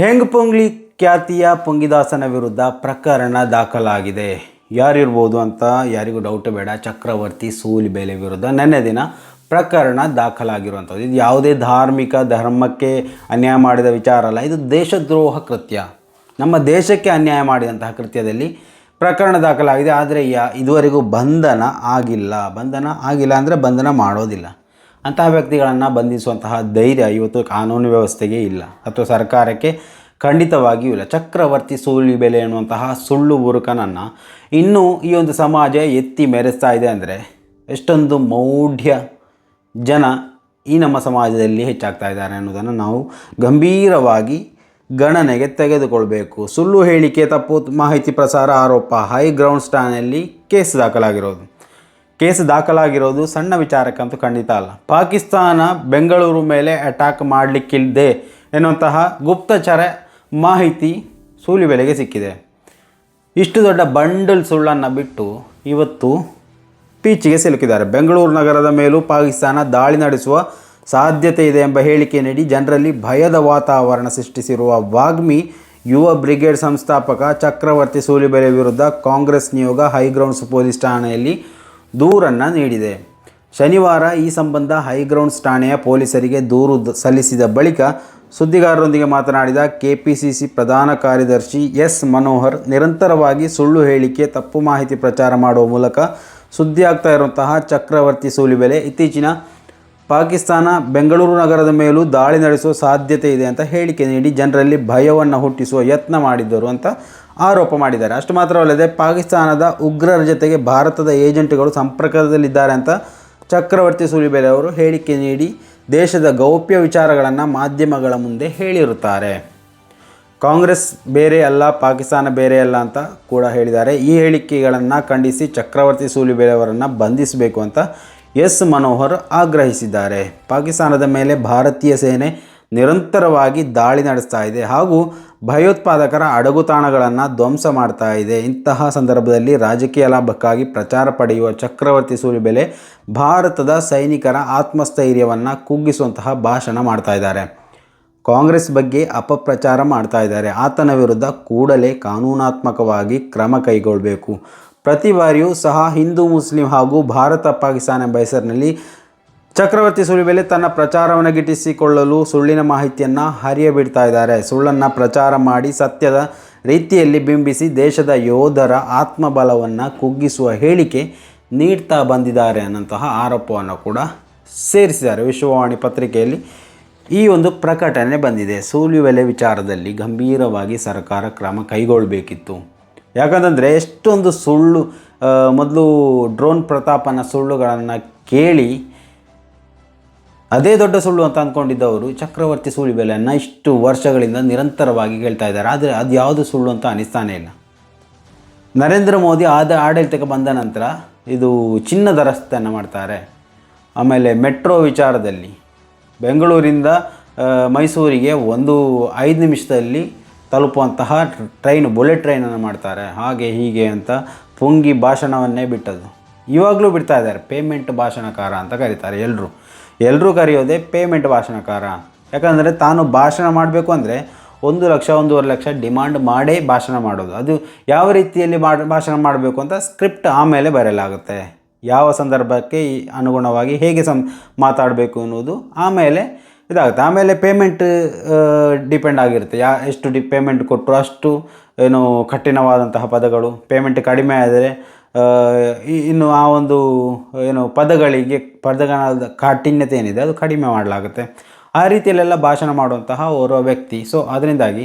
ಹೆಂಗ್ ಪೊಂಗ್ಲಿ ಖ್ಯಾತಿಯ ಪೊಂಗಿದಾಸನ ವಿರುದ್ಧ ಪ್ರಕರಣ ದಾಖಲಾಗಿದೆ? ಯಾರಿರ್ಬೋದು ಅಂತ ಯಾರಿಗೂ ಡೌಟ್ ಬೇಡ. ಚಕ್ರವರ್ತಿ ಸೂಲಿ ಬೇಲೆ ವಿರುದ್ಧ ನೆನ್ನೆ ದಿನ ಪ್ರಕರಣ ದಾಖಲಾಗಿರುವಂಥದ್ದು. ಇದು ಯಾವುದೇ ಧಾರ್ಮಿಕ ಧರ್ಮಕ್ಕೆ ಅನ್ಯಾಯ ಮಾಡಿದ ವಿಚಾರ ಅಲ್ಲ. ಇದು ದೇಶದ್ರೋಹ ಕೃತ್ಯ. ನಮ್ಮ ದೇಶಕ್ಕೆ ಅನ್ಯಾಯ ಮಾಡಿದಂತಹ ಕೃತ್ಯದಲ್ಲಿ ಪ್ರಕರಣ ದಾಖಲಾಗಿದೆ. ಆದರೆ ಯಾ ಇದುವರೆಗೂ ಬಂಧನ ಆಗಿಲ್ಲ. ಬಂಧನ ಆಗಿಲ್ಲ ಅಂದರೆ ಬಂಧನ ಮಾಡೋದಿಲ್ಲ. ಅಂತಹ ವ್ಯಕ್ತಿಗಳನ್ನು ಬಂಧಿಸುವಂತಹ ಧೈರ್ಯ ಇವತ್ತು ಕಾನೂನು ವ್ಯವಸ್ಥೆಗೆ ಇಲ್ಲ. ಅಥವಾ ಸರ್ಕಾರಕ್ಕೆ ಖಂಡಿತವಾಗಿಯೂ ಇಲ್ಲ. ಚಕ್ರವರ್ತಿ ಸೂಲಿಬೆಲೆ ಎನ್ನುವಂತಹ ಸುಳ್ಳು ಬುರುಕನನ್ನು ಇನ್ನೂ ಈ ಒಂದು ಸಮಾಜ ಎತ್ತಿ ಮೆರೆಸ್ತಾ ಇದೆ ಅಂದರೆ ಎಷ್ಟೊಂದು ಮೌಢ್ಯ ಜನ ಈ ನಮ್ಮ ಸಮಾಜದಲ್ಲಿ ಹೆಚ್ಚಾಗ್ತಾ ಇದ್ದಾರೆ ಅನ್ನೋದನ್ನು ನಾವು ಗಂಭೀರವಾಗಿ ಗಣನೆಗೆ ತೆಗೆದುಕೊಳ್ಬೇಕು. ಸುಳ್ಳು ಹೇಳಿಕೆ, ತಪ್ಪು ಮಾಹಿತಿ ಪ್ರಸಾರ ಆರೋಪ ಹೈಗ್ರೌಂಡ್ ಸ್ಟಾನಲ್ಲಿ ಕೇಸ್ ದಾಖಲಾಗಿರೋದು. ಕೇಸ್ ದಾಖಲಾಗಿರೋದು ಸಣ್ಣ ವಿಚಾರಕ್ಕಂತೂ ಖಂಡಿತ ಅಲ್ಲ. ಪಾಕಿಸ್ತಾನ ಬೆಂಗಳೂರು ಮೇಲೆ ಅಟ್ಯಾಕ್ ಮಾಡಲಿಕ್ಕಿಲ್ಲದೆ ಎನ್ನುವಂತಹ ಗುಪ್ತಚರ ಮಾಹಿತಿ ಸೂಲಿಬೆಲೆಗೆ ಸಿಕ್ಕಿದೆ. ಇಷ್ಟು ದೊಡ್ಡ ಬಂಡಲ್ ಸುಳ್ಳನ್ನು ಬಿಟ್ಟು ಇವತ್ತು ಪೀಚಿಗೆ ಸಿಲುಕಿದ್ದಾರೆ. ಬೆಂಗಳೂರು ನಗರದ ಮೇಲೂ ಪಾಕಿಸ್ತಾನ ದಾಳಿ ನಡೆಸುವ ಸಾಧ್ಯತೆ ಇದೆ ಎಂಬ ಹೇಳಿಕೆ ನೀಡಿ ಜನರಲ್ಲಿ ಭಯದ ವಾತಾವರಣ ಸೃಷ್ಟಿಸಿರುವ ವಾಗ್ಮಿ ಯುವ ಬ್ರಿಗೇಡ್ ಸಂಸ್ಥಾಪಕ ಚಕ್ರವರ್ತಿ ಸೂಲಿಬೆಲೆ ವಿರುದ್ಧ ಕಾಂಗ್ರೆಸ್ ನಿಯೋಗ ಹೈಗ್ರೌಂಡ್ಸ್ ಪೊಲೀಸ್ ಠಾಣೆಯಲ್ಲಿ ದೂರನ್ನು ನೀಡಿದೆ. ಶನಿವಾರ ಈ ಸಂಬಂಧ ಹೈಗ್ರೌಂಡ್ಸ್ ಠಾಣೆಯ ಪೊಲೀಸರಿಗೆ ದೂರು ಸಲ್ಲಿಸಿದ ಬಳಿಕ ಸುದ್ದಿಗಾರರೊಂದಿಗೆ ಮಾತನಾಡಿದ ಕೆಪಿಸಿಸಿ ಪ್ರಧಾನ ಕಾರ್ಯದರ್ಶಿ ಎಸ್ ಮನೋಹರ್, ನಿರಂತರವಾಗಿ ಸುಳ್ಳು ಹೇಳಿಕೆ, ತಪ್ಪು ಮಾಹಿತಿ ಪ್ರಚಾರ ಮಾಡುವ ಮೂಲಕ ಸುದ್ದಿಯಾಗ್ತಾ ಇರುವಂತಹ ಚಕ್ರವರ್ತಿ ಸೂಲಿಬೆಲೆ ಇತ್ತೀಚಿನ ಪಾಕಿಸ್ತಾನ ಬೆಂಗಳೂರು ನಗರದ ಮೇಲೂ ದಾಳಿ ನಡೆಸುವ ಸಾಧ್ಯತೆ ಇದೆ ಅಂತ ಹೇಳಿಕೆ ನೀಡಿ ಜನರಲ್ಲಿ ಭಯವನ್ನು ಹುಟ್ಟಿಸುವ ಯತ್ನ ಮಾಡಿದ್ದರು ಅಂತ ಆರೋಪ ಮಾಡಿದ್ದಾರೆ. ಅಷ್ಟು ಮಾತ್ರವಲ್ಲದೆ ಪಾಕಿಸ್ತಾನದ ಉಗ್ರರ ಜೊತೆಗೆ ಭಾರತದ ಏಜೆಂಟ್ಗಳು ಸಂಪರ್ಕದಲ್ಲಿದ್ದಾರೆ ಅಂತ ಚಕ್ರವರ್ತಿ ಸೂಲಿಬೆಲೆ ಅವರು ಹೇಳಿಕೆ ನೀಡಿ ದೇಶದ ಗೌಪ್ಯ ವಿಚಾರಗಳನ್ನು ಮಾಧ್ಯಮಗಳ ಮುಂದೆ ಹೇಳಿರುತ್ತಾರೆ. ಕಾಂಗ್ರೆಸ್ ಬೇರೆ ಅಲ್ಲ, ಪಾಕಿಸ್ತಾನ ಬೇರೆ ಅಲ್ಲ ಅಂತ ಕೂಡ ಹೇಳಿದ್ದಾರೆ. ಈ ಹೇಳಿಕೆಗಳನ್ನು ಖಂಡಿಸಿ ಚಕ್ರವರ್ತಿ ಸೂಲಿಬೆಲೆ ಅವರನ್ನು ಬಂಧಿಸಬೇಕು ಅಂತ ಎಸ್ ಮನೋಹರ್ ಆಗ್ರಹಿಸಿದ್ದಾರೆ. ಪಾಕಿಸ್ತಾನದ ಮೇಲೆ ಭಾರತೀಯ ಸೇನೆ ನಿರಂತರವಾಗಿ ದಾಳಿ ನಡೆಸ್ತಾ ಇದೆ ಹಾಗೂ ಭಯೋತ್ಪಾದಕರ ಅಡಗುತಾಣಗಳನ್ನು ಧ್ವಂಸ ಮಾಡ್ತಾ ಇದೆ. ಇಂತಹ ಸಂದರ್ಭದಲ್ಲಿ ರಾಜಕೀಯ ಲಾಭಕ್ಕಾಗಿ ಪ್ರಚಾರ ಪಡೆಯುವ ಚಕ್ರವರ್ತಿ ಸೂಲಿಬೆಲೆ ಭಾರತದ ಸೈನಿಕರ ಆತ್ಮಸ್ಥೈರ್ಯವನ್ನು ಕುಗ್ಗಿಸುವಂತಹ ಭಾಷಣ ಮಾಡ್ತಾ ಇದ್ದಾರೆ. ಕಾಂಗ್ರೆಸ್ ಬಗ್ಗೆ ಅಪಪ್ರಚಾರ ಮಾಡ್ತಾ ಇದ್ದಾರೆ. ಆತನ ವಿರುದ್ಧ ಕೂಡಲೇ ಕಾನೂನಾತ್ಮಕವಾಗಿ ಕ್ರಮ ಕೈಗೊಳ್ಳಬೇಕು ಪ್ರತಿ ಬಾರಿಯೂ ಸಹ ಹಿಂದೂ, ಮುಸ್ಲಿಂ ಹಾಗೂ ಭಾರತ, ಪಾಕಿಸ್ತಾನ ಎಂಬ ಹೆಸರಿನಲ್ಲಿ ಚಕ್ರವರ್ತಿ ಸುಳಿಬೆಲೆ ತನ್ನ ಪ್ರಚಾರವನ್ನು ಗಿಟ್ಟಿಸಿಕೊಳ್ಳಲು ಸುಳ್ಳಿನ ಮಾಹಿತಿಯನ್ನು ಹರಿಯಬಿಡ್ತಾ ಇದ್ದಾರೆ. ಸುಳ್ಳನ್ನು ಪ್ರಚಾರ ಮಾಡಿ ಸತ್ಯದ ರೀತಿಯಲ್ಲಿ ಬಿಂಬಿಸಿ ದೇಶದ ಯೋಧರ ಆತ್ಮಬಲವನ್ನು ಕುಗ್ಗಿಸುವ ಹೇಳಿಕೆ ನೀಡ್ತಾ ಬಂದಿದ್ದಾರೆ ಅನ್ನೋಂತಹ ಆರೋಪವನ್ನು ಕೂಡ ಸೇರಿಸಿದ್ದಾರೆ. ವಿಶ್ವವಾಣಿ ಪತ್ರಿಕೆಯಲ್ಲಿ ಈ ಒಂದು ಪ್ರಕಟಣೆ ಬಂದಿದೆ. ಸೂಲಿಬೆಲೆ ವಿಚಾರದಲ್ಲಿ ಗಂಭೀರವಾಗಿ ಸರ್ಕಾರ ಕ್ರಮ ಕೈಗೊಳ್ಳಬೇಕಿತ್ತು. ಯಾಕಂತಂದರೆ ಎಷ್ಟೊಂದು ಸುಳ್ಳು ಮೊದಲು ಡ್ರೋನ್ ಪ್ರತಾಪನ ಸುಳ್ಳುಗಳನ್ನು ಕೇಳಿ ಅದೇ ದೊಡ್ಡ ಸುಳ್ಳು ಅಂತ ಅಂದ್ಕೊಂಡಿದ್ದವರು ಚಕ್ರವರ್ತಿ ಸುಳಿಬೆಲೆಯನ್ನು ಇಷ್ಟು ವರ್ಷಗಳಿಂದ ನಿರಂತರವಾಗಿ ಹೇಳ್ತಾ ಇದ್ದಾರೆ. ಆದರೆ ಅದು ಯಾವುದು ಸುಳ್ಳು ಅಂತ ಅನಿಸ್ತಾನೇ ಇಲ್ಲ. ನರೇಂದ್ರ ಮೋದಿ ಆದ ಆಡಳಿತಕ್ಕೆ ಬಂದ ನಂತರ ಇದು ಚಿನ್ನದ ರಸ್ತೆಯನ್ನು ಮಾಡ್ತಾರೆ. ಆಮೇಲೆ ಮೆಟ್ರೋ ವಿಚಾರದಲ್ಲಿ ಬೆಂಗಳೂರಿಂದ ಮೈಸೂರಿಗೆ ಒಂದು ಐದು ನಿಮಿಷದಲ್ಲಿ ತಲುಪುವಂತಹ ಟ್ರೈನ್, ಬುಲೆಟ್ ಟ್ರೈನನ್ನು ಮಾಡ್ತಾರೆ. ಹಾಗೆ ಹೀಗೆ ಅಂತ ಪೊಂಗಿ ಭಾಷಣವನ್ನೇ ಬಿಟ್ಟದು ಇವಾಗಲೂ ಬಿಡ್ತಾ ಇದ್ದಾರೆ. ಪೇಮೆಂಟ್ ಭಾಷಣಕಾರ ಅಂತ ಕರೀತಾರೆ ಎಲ್ಲರೂ ಎಲ್ಲರೂ ಕರೆಯೋದೇ ಪೇಮೆಂಟ್ ಭಾಷಣಕಾರ. ಯಾಕಂದರೆ ತಾನು ಭಾಷಣ ಮಾಡಬೇಕು ಅಂದರೆ ಒಂದು ಲಕ್ಷ, ಒಂದೂವರೆ ಲಕ್ಷ ಡಿಮಾಂಡ್ ಮಾಡೇ ಭಾಷಣ ಮಾಡೋದು. ಅದು ಯಾವ ರೀತಿಯಲ್ಲಿ ಭಾಷಣ ಮಾಡಬೇಕು ಅಂತ ಸ್ಕ್ರಿಪ್ಟ್ ಆಮೇಲೆ ಬರೆಯಲಾಗುತ್ತೆ. ಯಾವ ಸಂದರ್ಭಕ್ಕೆ ಅನುಗುಣವಾಗಿ ಹೇಗೆ ಸಂ, ಮಾತಾಡಬೇಕು ಅನ್ನೋದು ಆಮೇಲೆ ಇದಾಗುತ್ತೆ. ಆಮೇಲೆ ಪೇಮೆಂಟ್ ಡಿಪೆಂಡ್ ಆಗಿರುತ್ತೆ. ಯಾ, ಎಷ್ಟು ಡಿ ಪೇಮೆಂಟ್ ಕೊಟ್ಟರು ಅಷ್ಟು, ಏನು, ಕಠಿಣವಾದಂತಹ ಪದಗಳು. ಪೇಮೆಂಟ್ ಕಡಿಮೆ ಆದರೆ ಇನ್ನು ಆ ಒಂದು, ಏನು, ಪದಗಳಿಗೆ ಪದಗಳ ಕಾಠಿಣ್ಯತೆ ಏನಿದೆ, ಅದು ಕಡಿಮೆ ಮಾಡಲಾಗುತ್ತೆ. ಆ ರೀತಿಯಲ್ಲೆಲ್ಲ ಭಾಷಣ ಮಾಡುವಂತಹ ಓರ್ವ ವ್ಯಕ್ತಿ. ಸೊ ಅದರಿಂದಾಗಿ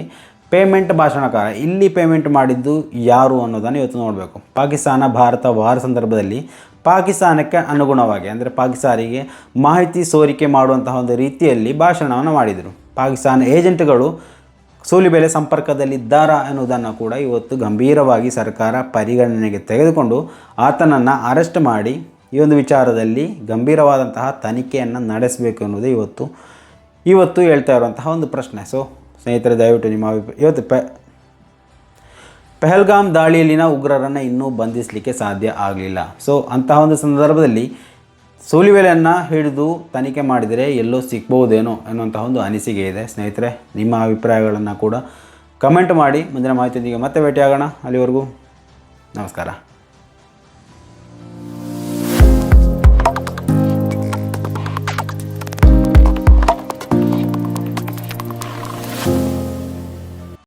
ಪೇಮೆಂಟ್ ಭಾಷಣಕಾರ, ಇಲ್ಲಿ ಪೇಮೆಂಟ್ ಮಾಡಿದ್ದು ಯಾರು ಅನ್ನೋದನ್ನು ಇವತ್ತು ನೋಡಬೇಕು. ಪಾಕಿಸ್ತಾನ, ಭಾರತ, ವಾರ ಸಂದರ್ಭದಲ್ಲಿ ಪಾಕಿಸ್ತಾನಕ್ಕೆ ಅನುಗುಣವಾಗಿ, ಅಂದರೆ ಪಾಕಿಸ್ತಾನಿಗೆ ಮಾಹಿತಿ ಸೋರಿಕೆ ಮಾಡುವಂತಹ ಒಂದು ರೀತಿಯಲ್ಲಿ ಭಾಷಣವನ್ನು ಮಾಡಿದರು. ಪಾಕಿಸ್ತಾನ ಏಜೆಂಟ್ಗಳು ಸೂಲಿಬೆಲೆ ಸಂಪರ್ಕದಲ್ಲಿದ್ದಾರಾ ಎನ್ನುವುದನ್ನು ಕೂಡ ಇವತ್ತು ಗಂಭೀರವಾಗಿ ಸರ್ಕಾರ ಪರಿಗಣನೆಗೆ ತೆಗೆದುಕೊಂಡು ಆತನನ್ನು ಅರೆಸ್ಟ್ ಮಾಡಿ ಈ ಒಂದು ವಿಚಾರದಲ್ಲಿ ಗಂಭೀರವಾದಂತಹ ತನಿಖೆಯನ್ನು ನಡೆಸಬೇಕು ಅನ್ನೋದೇ ಇವತ್ತು ಇವತ್ತು ಹೇಳ್ತಾ ಇರುವಂತಹ ಒಂದು ಪ್ರಶ್ನೆ. ಸೊ ಸ್ನೇಹಿತರೆ, ದಯವಿಟ್ಟು ನಿಮ್ಮ ಅಭಿಪ್ರಾಯ, ಇವತ್ತು ಪ ಪೆಹಲ್ಗಾಮ್ ದಾಳಿಯಲ್ಲಿನ ಉಗ್ರರನ್ನು ಇನ್ನೂ ಬಂಧಿಸಲಿಕ್ಕೆ ಸಾಧ್ಯ ಆಗಲಿಲ್ಲ. ಸೊ ಅಂತಹ ಒಂದು ಸಂದರ್ಭದಲ್ಲಿ ಸೋಲಿವೆಲೆಯನ್ನು ಹಿಡಿದು ತನಿಖೆ ಮಾಡಿದರೆ ಎಲ್ಲೋ ಸಿಗ್ಬೋದೇನೋ ಅನ್ನುವಂಥ ಒಂದು ಅನಿಸಿಕೆ ಇದೆ. ಸ್ನೇಹಿತರೆ, ನಿಮ್ಮ ಅಭಿಪ್ರಾಯಗಳನ್ನು ಕೂಡ ಕಮೆಂಟ್ ಮಾಡಿ. ಮುಂದಿನ ಮಾಹಿತಿಯೊಂದಿಗೆ ಮತ್ತೆ ಭೇಟಿಯಾಗೋಣ. ಅಲ್ಲಿವರೆಗೂ ನಮಸ್ಕಾರ.